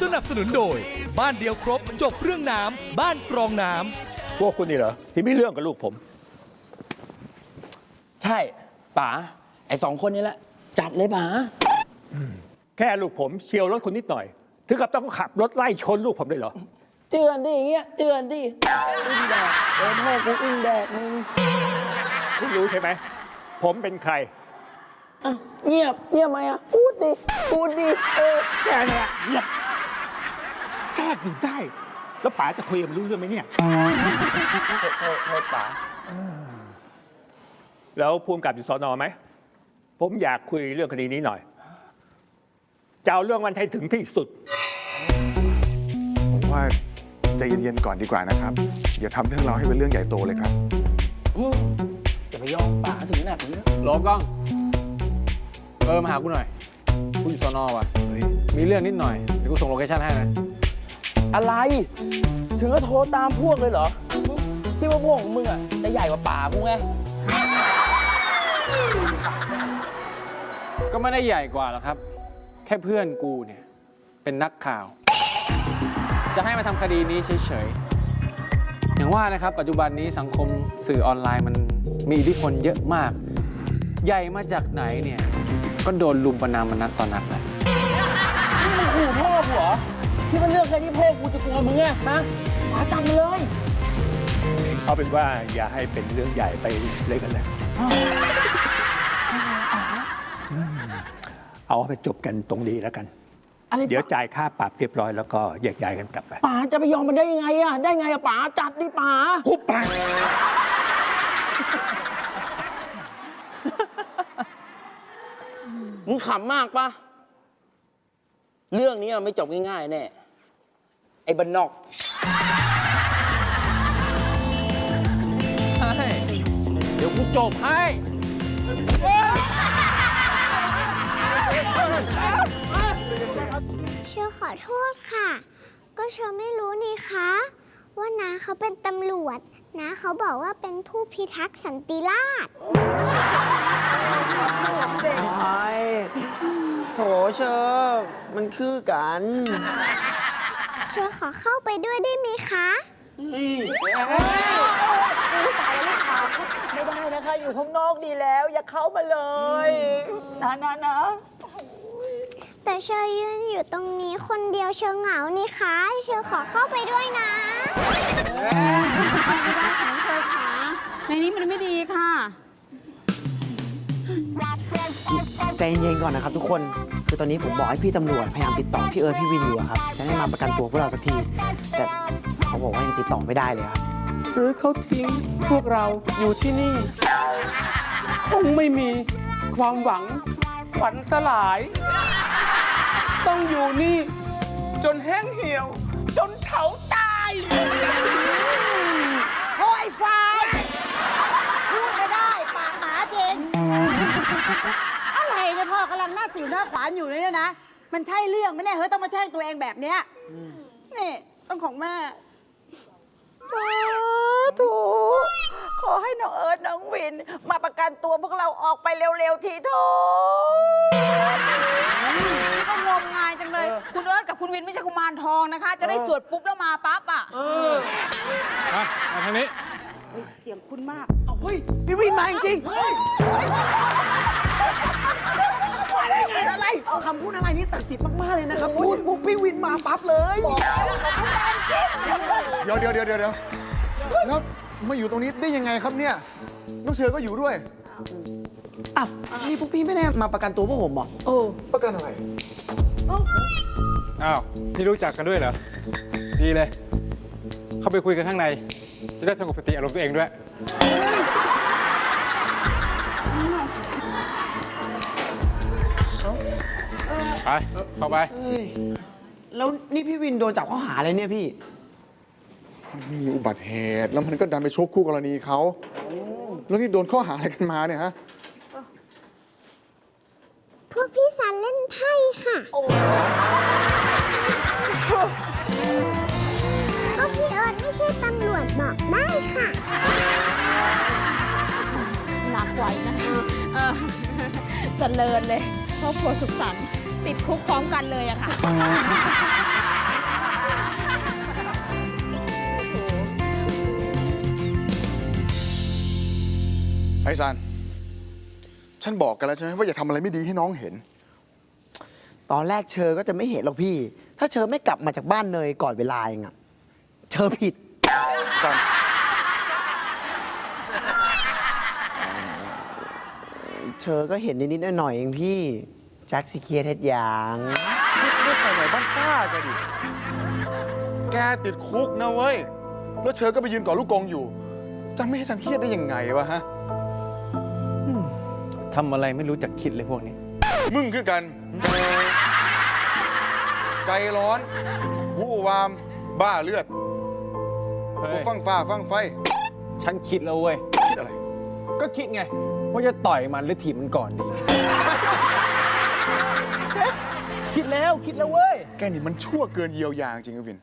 สนับสนุนโดย บ้านเดียวครบ จบเรื่องน้ำบ้านกรองน้ำพวกคุณนี่เหรอที่มีเรื่องกับลูกผม ใช่ป๋าไอ้สองคนนี้แหละ จัดเลยป๋าแค่ลูกผมเฉียวรถคุณนิดหน่อย ถึงกับต้องขับรถไล่ชนลูกผมเลยเหรอเตือนดิอย่างเงี้ยเตือนดิอึ้งแดกเออพ่อกูอึ้งแดกมึง คุณรู้ใช่ไหม ผมเป็นใคร อะเงียบเงียบไหมอะพูดดิพูดดิเออแค่นั้นแหละเงียบแทรกอยู่ได้ แล้วป๋าจะคุยกับมันรู้เรื่องไหมเนี่ย โทษโทษโทษป๋าแล้วภูมิกับอยู่สอนอไหม ผมอยากคุยเรื่องคดีนี้หน่อย จะเอาเรื่องมันให้ถึงที่สุด ผมว่าใจเย็นๆก่อนดีกว่านะครับ อย่าทำเรื่องเราให้เป็นเรื่องใหญ่โตเลยครับอืมอย่าไปยอมป๋าถึงขนาดนี้นะโหลกล้อง เออมาหากูหน่อย กูอยู่สอนอว่ะ มีเรื่องนิดหน่อย เดี๋ยวกูส่งโลเคชั่นให้นะ อะไร ถึงก็โทรตามพวกเลยเหรอที่ว่าพวกของมึงอะจะใหญ่กว่าป๋ากูไง ก็ไม่ได้ใหญ่กว่าหรอกครับ แค่เพื่อนกูเนี่ย เป็นนักข่าว จะให้มาทำคดีนี้เฉยๆ อย่างว่านะครับ ปัจจุบันนี้สังคมสื่อออนไลน์มันมีอิทธิพลเยอะมาก ใหญ่มาจากไหนเนี่ย ก็โดนลุมประนามมานักต่อนักแหละนี่มึงขู่พ่อกูเหรอที่มันเรื่องแค่นี้พ่อกูจะกลัวมึงไงฮะป๋าจำมาเลย เอาเป็นว่าอย่าให้เป็นเรื่องใหญ่ไปเลยกันเลยเอาไปจบกันตรงนี้แล้วกัน อะไรเดี๋ยวจ่ายค่าปรับเรียบร้อยแล้วก็แยกย้ายกันกลับไปป๋าจะไปยอมมันได้ยังไงอะได้ไงอะป๋าจัดดิป๋าหุบปาก มึงขำมากปะเรื่องนี้ไม่จบง่ายๆแน่ไอ้บันนอกใช่เดี๋ยวกูจบให้ เชอขอโทษค่ะ ก็เชอไม่รู้นี่คะ ว่าน้าเขาเป็นตำรวจน้าเขาบอกว่าเป็นผู้พิทักษ์สันติราษฎร์ ใช่โถเชอมันคือกัน เชอขอเข้าไปด้วยได้ไหมคะไม่ได้นะคะ อยู่ข้างนอกดีแล้ว อย่าเข้ามาเลยนะนะนะแต่เชอยืนอยู่ตรงนี้คนเดียวเชอเหงานี่คะเชอขอเข้าไปด้วยนะ ไม่ได้ของเธอขาในนี้มันไม่ดีค่ะ ใจเย็นๆก่อนนะครับทุกคน คือตอนนี้ผมบอกให้พี่ตำรวจพยายามติดต่อพี่เอิร์ธพี่วินอยู่อะครับจะให้มาประกันตัวพวกเราสักที แต่เขาบอกว่ายังติดต่อไม่ได้เลยครับ หรือเขาทิ้งพวกเราอยู่ที่นี่ คงไม่มีความหวังฝันสลาย ต้องอยู่นี่ จนแห้งเหี่ยว จนเฉาตาย โอ้ยฟายพูดไม่ได้ ปากหมาจริง อะไรเนี่ยพ่อกำลังหน้าสิวหน้าขวานอยู่เนี่ยนะ มันใช่เรื่องไหมเนี่ยเฮ้ยต้องมาแช่งตัวเองแบบเนี้ยนี่ต้องของแม่สาธุขอให้น้องเอิร์ธน้องวิน มาประกันตัวพวกเราออกไปเร็ว ๆ ทีเถอะก็งมงายจังเลย คุณเอิร์ธกับคุณวินไม่ใช่กุมารทองนะคะ จะได้สวดปุ๊บแล้วมาปั๊บอะมามาทางนี้ เสียงคุณมาก เฮ้ยพี่วินมาจริงๆ อะไรคำพูดอะไรนี่ศักดิ์สิทธิ์มากๆเลยนะครับพูดปุ๊บพี่วินมาปั๊บเลยบอกแล้วเขาพูดแรงจริงเดี๋ยวเดี๋ยวเดี๋ยวเดี๋ยวแล้วมาอยู่ตรงนี้ได้ยังไงครับเนี่ยน้องเชอก็อยู่ด้วยอะนี่พวกพี่ไม่ได้มาประกันตัวพวกผมเหรอประกันอะไรอ้าวพี่รู้จักกันด้วยเหรอดีเลย เข้าไปคุยกันข้างใน จะได้สงบสติอารมณ์ตัวเองด้วย ไปเข้าไปเฮ้ยแล้วนี่พี่วินโดนจับข้อหาอะไรเนี่ยพี่ มีอุบัติเหตุ แล้วมันก็ดันไปชกคู่กรณีเขา แล้วนี่โดนข้อหาอะไรกันมาเนี่ยฮะ พวกพี่สันเล่นไพ่ค่ะก็พี่เอิร์ธไม่ใช่ตำรวจบอกได้ค่ะ หนักไหวนะคะเออเจริญเลย ครอบครัวสุขสันต์ติดคุกพร้อมกันเลยอะค่ะ ไอ้ซัน ฉันบอกกันแล้วใช่ไหมว่าอย่าทำอะไรไม่ดีให้น้องเห็น ตอนแรกเชอก็จะไม่เห็นหรอกพี่ ถ้าเชอไม่กลับมาจากบ้านเนยก่อนเวลาเองอะเชอผิด ซัน เชอก็เห็นนิดๆหน่อยๆเองพี่แจ็คสิเคลียร์เท็ดยางไม่ใส่ไหนบ้านกล้าแกดิ แกติดคุกนะเว้ย แล้วเชอก็ไปยืนก่อลูกกงอยู่ จะไม่ให้ฉันเครียดได้ยังไงวะฮะ ทำอะไรไม่รู้จักคิดเลยพวกนี้ มึงคือกัน ใจร้อน วู่วาม บ้าเลือดเฮ้ย ฟังฟ้าฟังไฟ ฉันคิดแล้วเว้ย คิดอะไร ก็คิดไง ว่าจะต่อยมันหรือถีบมันก่อนดี คิดแล้วคิดแล้วเว้ย แกนี่มันชั่วเกินเยียวยาจริงๆอะวิน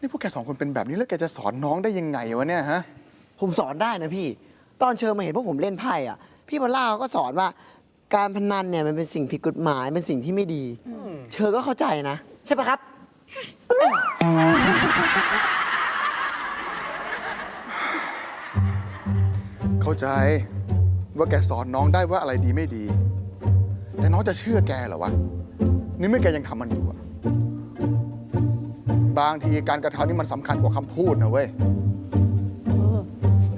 นี่พวกแกสองคนเป็นแบบนี้แล้วแกจะสอนน้องได้ยังไงวะเนี่ยฮะ ผมสอนได้นะพี่ ตอนเชอมาเห็นพวกผมเล่นไพ่อะพี่พอลล่าเขาก็สอนว่า การพนันเนี่ยมันเป็นสิ่งผิดกฎหมายเป็นสิ่งที่ไม่ดี เชอก็เข้าใจนะ ใช่ปะครับ ใจว่าแกสอนน้องได้ว่าอะไรดีไม่ดี แต่น้องจะเชื่อแกเหรอวะนี่เมื่อแกยังทำมันอยู่อะบางทีการกระทำนี่มันสำคัญกว่าคำพูดนะเว้ย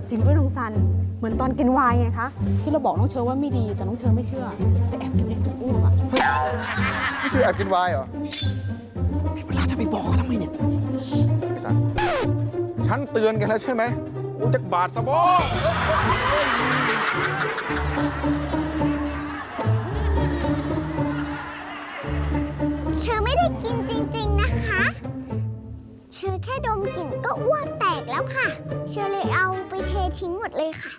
จริงด้วยน้องซัน เหมือนตอนกินไวน์ไงคะ ที่เราบอกน้องเชอว่าไม่ดี แต่น้องเชอไม่เชื่อไปแอบกินเองทุกอ้วกอะนี่คือแอบกินไวน์เหรอ พี่พอลล่าจะไปบอกเขาทำไมเนี่ยไอ้สันฉันเตือนแกันแล้วใช่ไหมกูจะบาดสะบอ ไม่ได้กินจริงๆนะคะ เชอแค่ดมกลิ่นก็อ้วกแตกแล้วค่ะ เชอเลยเอาไปเททิ้งหมดเลยค่ะ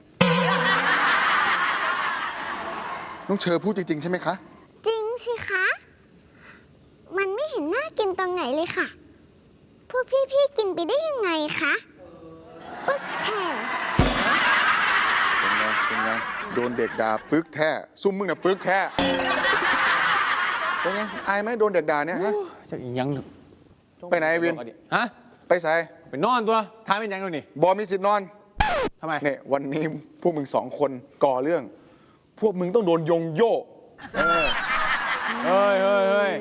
น้องเชอพูดจริง ๆ ใช่ไหมคะ จริงสิคะ มันไม่เห็นน่ากินตรงไหนเลยค่ะ พวกพี่ๆกินไปได้ยังไงคะปึ๊กแท่เป็นไงเป็นไงโดนเด็กด่าปึกแท้ซุ่มมึงน่ะปึกแท้ เป็นไงอายไหมโดนเด็กด่าเนี่ยฮะ จะอีกยังหนึ่งไปไหนวิน ฮะไปใส่ไปนอนตัวท้ายเป็นยังไงนี่บอมีสิทธิ์นอน ทำไมเนี่ยวันนี้พวกมึงสองคนก่อเรื่อง พวกมึงต้องโดนยงโยกเฮ้ยเฮ้ยเฮ้ย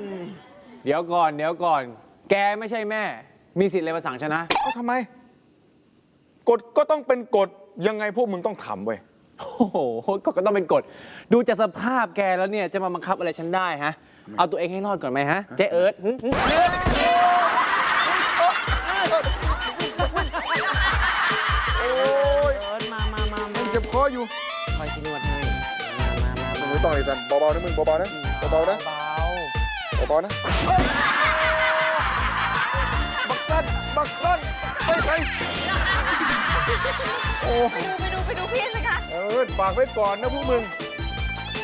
เดี๋ยวก่อนเดี๋ยวก่อน แกไม่ใช่แม่ มีสิทธิ์อะไรมาสั่งฉันนะ เอ้าทำไมกฎก็ต้องเป็นกฎยังไงพวกมึงต้องทำเว้ย โอ้โหก็ก็ต้องเป็นกฎ ดูจากสภาพแกแล้วเนี่ย จะมาบังคับอะไรฉันได้ฮะ เอาตัวเองให้รอดก่อนไหมฮะ เจ๊เอิร์ธหึหึโอ้ยเอิร์ธมามามามึมางเจ็บคออยู่คอยที่นวดให้ มามามามึงไม่ต้องเลยจันเบาๆนะมึงเบาๆนะเบาๆนะเบาเบาๆนะบักสั้นบักสั้นไปไป โอ้ไปดูไปดูไปดูพี่สิคะเออฝากไว้ก่อนนะพวกมึง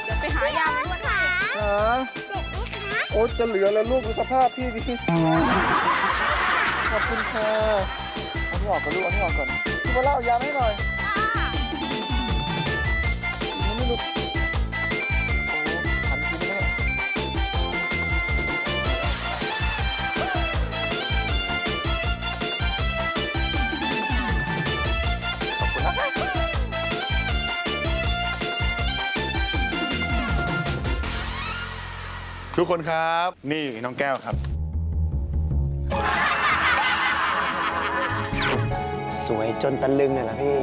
เดี๋ยวไปหายามาด้วยค่ะฮะเจ็บไหมคะโอ้จะเหลือแล้วลูกดูสภาพพี่ดิขอบคุณค่ะเอาที่ออกก่อนลูกเอาที่ออกก่อนพี่มาเล่ายาให้หน่อย ทุกคนครับ นี่น้องแก้วครับ สวยจนตะลึงเลยเหรอพี่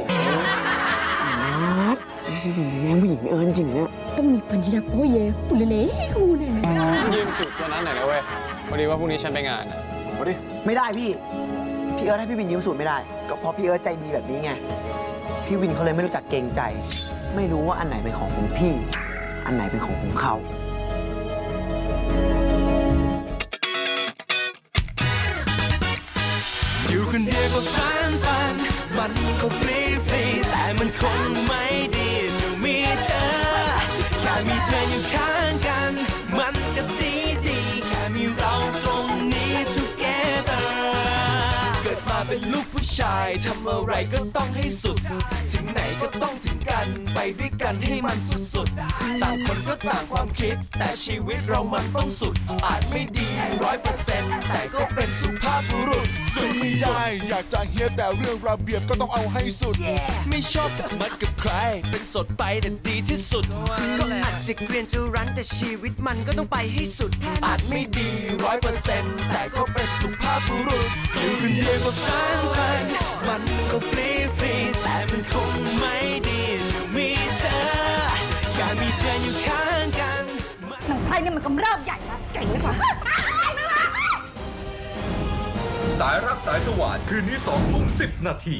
อาร์ตพี่หญิงแม่งผู้หญิงไม่เอิร์ธจริงเหรอเนี่ย ต้องมีปัญญาโอ้เย่หูเล่ๆหูเนี่ยยืมสูตรตัวนั้นหน่อยนะเว้ยพอดีว่าพรุ่งนี้ฉันไปงานอะมาดิ ไม่ได้พี่ พี่เอิร์ธให้พี่วินยืมสูตรไม่ได้ ก็เพราะพี่เอิร์ธใจดีแบบนี้ไง พี่วินเขาเลยไม่รู้จักเกรงใจ ไม่รู้ว่าอันไหนเป็นของของพี่ อันไหนเป็นของของเขา วก็ฟันฟันมันก็ฟรีฟรีแต่มันคงไม่ดีจะมีเธอแค่มีเธออยู่ข้างกัน ชชายทำอะไรก็ต้องให้สุด ถึงไหนก็ต้องถึงกันไปด้วยกันให้มันสุดๆ ต่างคนก็ต่างความคิด แต่ชีวิตเรามันต้องสุด อาจไม่ดีร้อยเปอร์เซ็นต์แต่ก็เป็นสุภาพบุรุษสุดไม่ได้ อยากจะเฮียแต่เรื่องระเบียบก็ต้องเอาให้สุด ไม่ชอบกับมัดกับใคร เป็นสดไปแต่ดีที่สุด ก็อาจจะเกรียนจะรั้นแต่ชีวิตมันก็ต้องไปให้สุด อาจไม่ดีร้อยเปอร์เซ็นต์แต่ก็เป็นสุภาพ บุรุษอยู่คนเดียวก็ฟังฟังมันก็ฟรีฟรีแต่มันคงไม่ดีจะมีเธออยากมีเธออยู่ข้างกันหนังไทยเนี่ยมันกำเริบใหญ่นะเก่งเลยค่ะสายรับสายสว่านคืนนี้สองทุ่มสิบนาที